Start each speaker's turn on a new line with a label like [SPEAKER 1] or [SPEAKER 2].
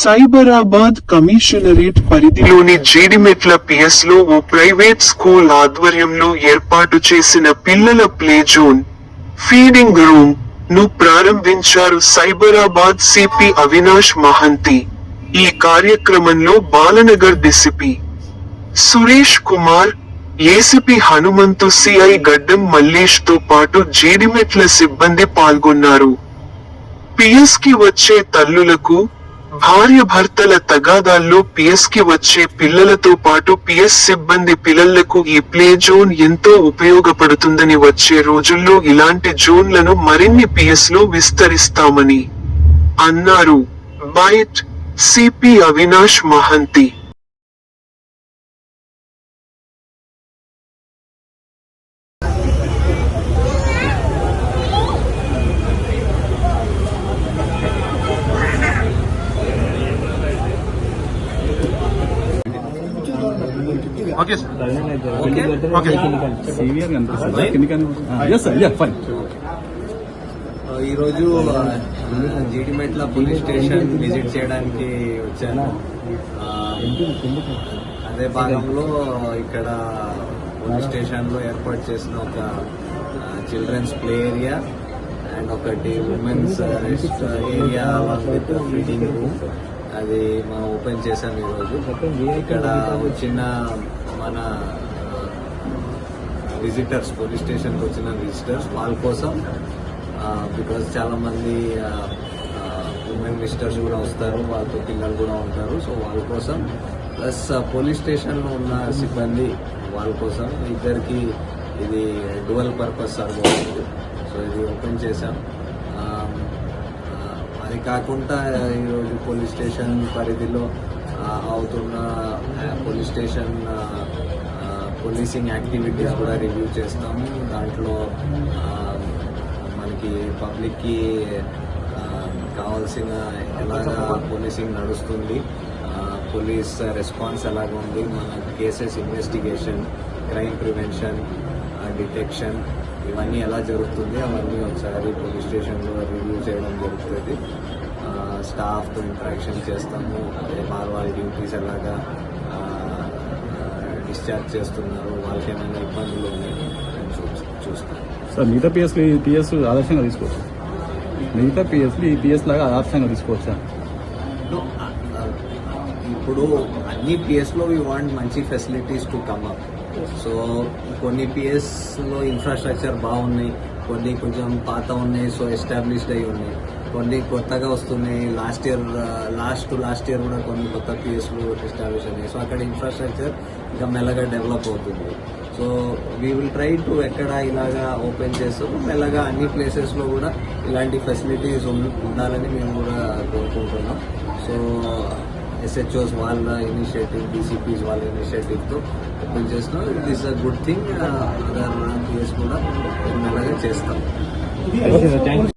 [SPEAKER 1] Cyberabad commissionerate పరిధిలోని జీడిమెట్ల పిఎస్లో ఓ ప్రైవేట్ స్కూల్ ఆధ్వర్యంలో ఏర్పాటు చేసిన పిల్లల ప్లే జోన్ ఫీడింగ్ రూమ్ను ప్రారంభించారు సైబరాబాద్ సిపి అవినాష్ మహంతి. ఈ కార్యక్రమంలో Balanagar DCP Suresh Kumar ACP Hanumanthu CI Gaddam మల్లేష్తో పాటు జీడిమెట్ల సిబ్బంది పాల్గొన్నారు. పిఎస్కి వచ్చే తల్లులకు భార్య భర్తల తగాదాల్లో పిఎస్కి వచ్చే పిల్లలతో పాటు పిఎస్ సిబ్బంది పిల్లలకు ఈ ప్లే జోన్ ఎంతో ఉపయోగపడుతుందని వచ్చే రోజుల్లో ఇలాంటి జోన్లను మరిన్ని పిఎస్లో విస్తరిస్తామని అన్నారు. Bite CP Avinash Mahanti.
[SPEAKER 2] Okay sir
[SPEAKER 3] okay
[SPEAKER 4] severe yes sir ya fine
[SPEAKER 3] ఈరోజు జీడిమెట్ల పోలీస్ స్టేషన్ విజిట్ చేయడానికి వచ్చాను. ఆ, అదే భాగంలో ఇక్కడ పోలీస్ స్టేషన్లో ఏర్పాటు చేసిన ఒక చిల్డ్రన్స్ ప్లే ఏరియా అండ్ ఒకటి women's rest area with feeding room. అది మనం ఓపెన్ చేశాం ఈరోజు. ఇక్కడ వచ్చిన మన విజిటర్స్ పోలీస్ స్టేషన్కి వచ్చిన విజిటర్స్ వాళ్ళ కోసం బికాజ్ చాలామంది ఉమెన్ విజిటర్స్ కూడా వస్తారు వాళ్ళతో పిల్లలు కూడా ఉంటారు. సో వాళ్ళ కోసం ప్లస్ పోలీస్ స్టేషన్లో ఉన్న సిబ్బంది వాళ్ళ కోసం ఇద్దరికి ఇది డువల్ పర్పస్ సర్వ్ అవుతుంది సో ఇది ఓపెన్ చేశాం. అది కాకుండా ఈరోజు పోలీస్ స్టేషన్ పరిధిలో అవుతున్న పోలీస్ స్టేషన్ పోలీసింగ్ యాక్టివిటీస్ కూడా రివ్యూ చేస్తాము. దాంట్లో మనకి పబ్లిక్కి కావాల్సిన ఎలాగా పోలీసింగ్ నడుస్తుంది పోలీస్ రెస్పాన్స్ ఎలాగ ఉంది మన cases investigation crime prevention detection ఇవన్నీ ఎలా జరుగుతుంది అవన్నీ ఒకసారి పోలీస్ స్టేషన్లో రివ్యూ చేయడం జరుగుతుంది. స్టాఫ్తో ఇంటరాక్షన్ చేస్తాము వాళ్ళ వాళ్ళ డ్యూటీస్ ఎలాగా డిశ్చార్జ్ చేస్తున్నారు వాళ్ళకి ఏమైనా ఇబ్బందులు ఉన్నాయి? చూ- చూస్తాం
[SPEAKER 4] సార్ మిగతా పిఎస్ పిఎస్ ఆదర్శంగా తీసుకోవచ్చు. మిగతా పిఎస్ ఈ పిఎస్ లాగా ఆదర్శంగా తీసుకోవచ్చా?
[SPEAKER 3] ఇప్పుడు అన్ని పిఎస్లో వీ వాంట్ మంచి facilities to come up so కొన్ని పిఎస్లో ఇన్ఫ్రాస్ట్రక్చర్ బాగున్నాయి కొన్ని కొంచెం పాత ఉన్నాయి సో ఎస్టాబ్లిష్డ్ అయి ఉన్నాయి. కొన్ని కొత్తగా వస్తున్నాయి. Last year last to last year కూడా కొన్ని కొత్త ప్లేస్లు ఎస్టాబ్లిష్ అయినాయి. సో అక్కడ ఇన్ఫ్రాస్ట్రక్చర్ ఇంకా మెల్లగా డెవలప్ అవుతుంది. So we will try to ఎక్కడ ఇలాగా ఓపెన్ చేస్తాము మెల్లగా అన్ని ప్లేసెస్లో కూడా ఇలాంటి ఫెసిలిటీస్ ఉండాలని మేము కూడా కోరుకుంటున్నాం. సో ఎస్హెచ్ఓస్ వాళ్ళ ఇనిషియేటివ్ డీసీపీస్ వాళ్ళ ఇనిషియేటివ్తో ఓపెన్ చేస్తున్నాం. It is a good thing other place కూడా మెల్లగా చేస్తాం.